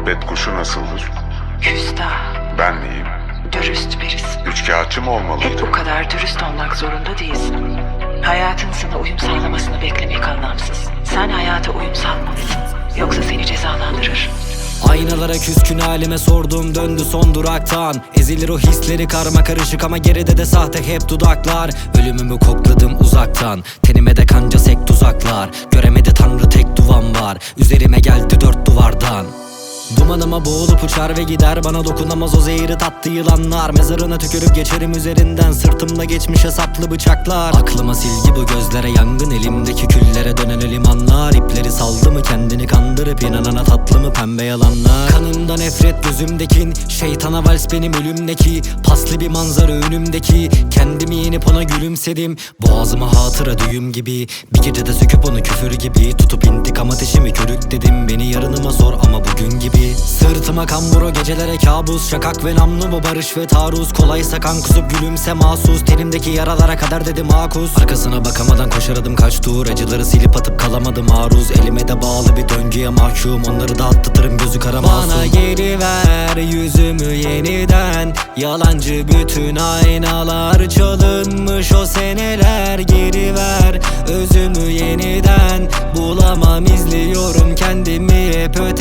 Muhabbet kuşu nasıldır? Küstah, Ben miyim? dürüst birisin. Üçkağıtçı mı Hep olmalıydım? bu kadar dürüst olmak zorunda değilsin. Hayatın sana uyum sağlamasını beklemek anlamsız. Sen hayata uyum sağlamalısın. Yoksa seni cezalandırır. Aynalara küskün halime sordum döndü son duraktan Ezilir o hisleri karma karışık ama geride de sahte hep dudaklar Ölümümü kokladım uzaktan Tenime de kanca sek tuzaklar Göremedi tanrı tek duvam var Üzerime geldi dört duvardan Dumanıma boğulup uçar ve gider. Bana dokunamaz o zehri tatlı yılanlar. Mezarına tükürüp geçerim üzerinden. Sırtımda geçmiş hesaplı bıçaklar. Aklıma silgi bu gözlere yangın. Elimdeki küllere dönen limanlar. İpleri saldı mı kendini kandırıp inanana tatlı mı pembe yalanlar? Kanımda nefret gözümdekin Şeytana vals benim ölümdeki. Paslı bir manzara önümdeki. Kendimi yenip ona gülümsedim. Boğazıma hatıra düğüm gibi. Bir gecede söküp onu küfür gibi. Tutup intikam ateşimi körük dedim. Beni yarınıma sor ama bugün gibi Sırtıma kambur o gecelere kabus. Şakak ve namlu bu barış ve taarruz? Kolaysa kan kusup gülümse mahsus. Tenimdeki yaralara kadar dedim akus Arkasına bakamadan koşar adım kaç tur. Acıları silip atıp kalamadım maruz. Elime de bağlı bir döngüye mahkum. Onları da atlatırım gözü kara Bana geri ver yüzümü yeniden. Yalancı bütün aynalar çalınmış. O seneler Geri ver özümü yeniden. Bulamam izliyorum kendimi hep öteden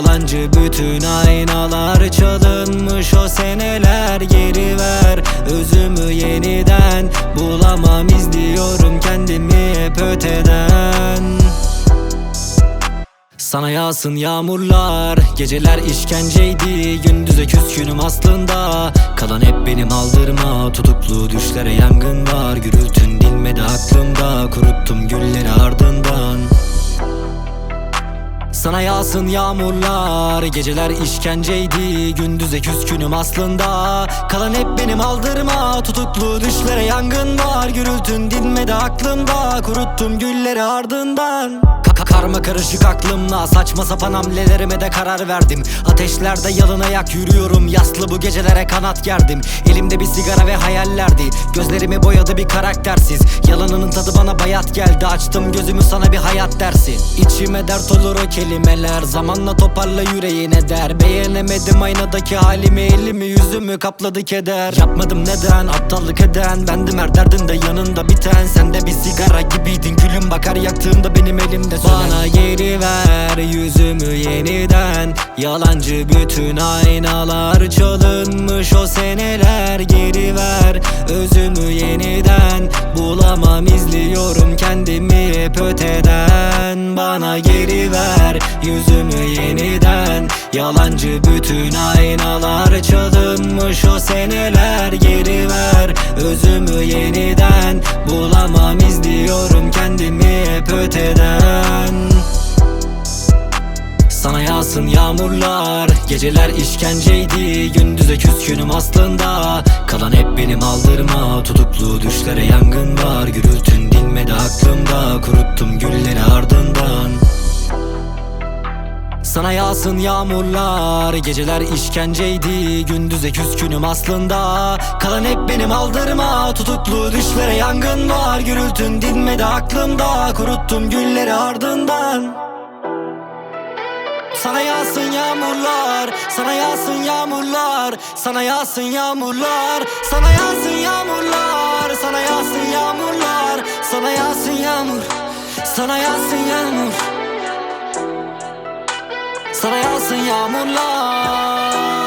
Yalancı bütün aynalar çalınmış o seneler Geri ver. Özümü yeniden Bulamam izliyorum kendimi hep öteden. Sana yağsın yağmurlar Geceler işkenceydi. Gündüze küskünüm aslında Kalan hep benim aldırma. Tutuklu düşlere yangın var Gürültün dinmedi aklımda. Kuruttum gülleri ardından sana yağsın yağmurlar Geceler işkenceydi Gündüze küskünüm aslında. Kalan hep benim aldırma Tutuklu düşlere yangın var. Gürültün dinmedi aklımda Kuruttum gülleri ardından karma karışık aklımla Saçma sapan hamlelerime de karar verdim. Ateşlerde yalın ayak yürüyorum Yaslı bu gecelere kanat gerdim. Elimde bir sigara ve hayallerdi Gözlerimi boyadı bir karaktersiz. Yalanının tadı bana bayat geldi Açtım gözümü sana bir hayat dersi. İçime dert olur o kelimeler Zamanla toparla yüreğine der. Beğenemedim aynadaki halimi Elimi yüzümü kapladı keder. Yapmadım neden aptallık eden Bendim her derdinde yanında biten. Sen de bir sigara gibiydin Külüm bakar yaktığımda benim elimde Bana geri ver yüzümü yeniden. Yalancı bütün aynalar çalınmış o seneler Geri ver özümü yeniden. Bulamam izliyorum kendimi hep öteden. Bana geri ver yüzümü yeniden Yalancı bütün aynalar çalınmış o seneler Geri ver. Özümü yeniden Bulamam izliyorum kendimi hep öteden. Sana yağsın yağmurlar Geceler işkenceydi. Gündüze küskünüm aslında Kalan hep benim aldırma. Tutuklu düşlere yangın var Gürültün dinmedi aklımda. Kuruttum gülleri sana yağsın yağmurlar Geceler işkenceydi. Gündüze küskünüm aslında. Kalan hep benim aldırma. Tutuklu düşlere yangın var. Gürültün dinmedi aklımda. Kuruttum gülleri ardından. Sana yağsın yağmurlar, sana yağsın yağmurlar, sana yağsın yağmurlar, sana yağsın yağmurlar, sana yağsın yağmurlar, sana yağsın yağmur, sana yağsın yağmur, sana yağsın yağmurlar.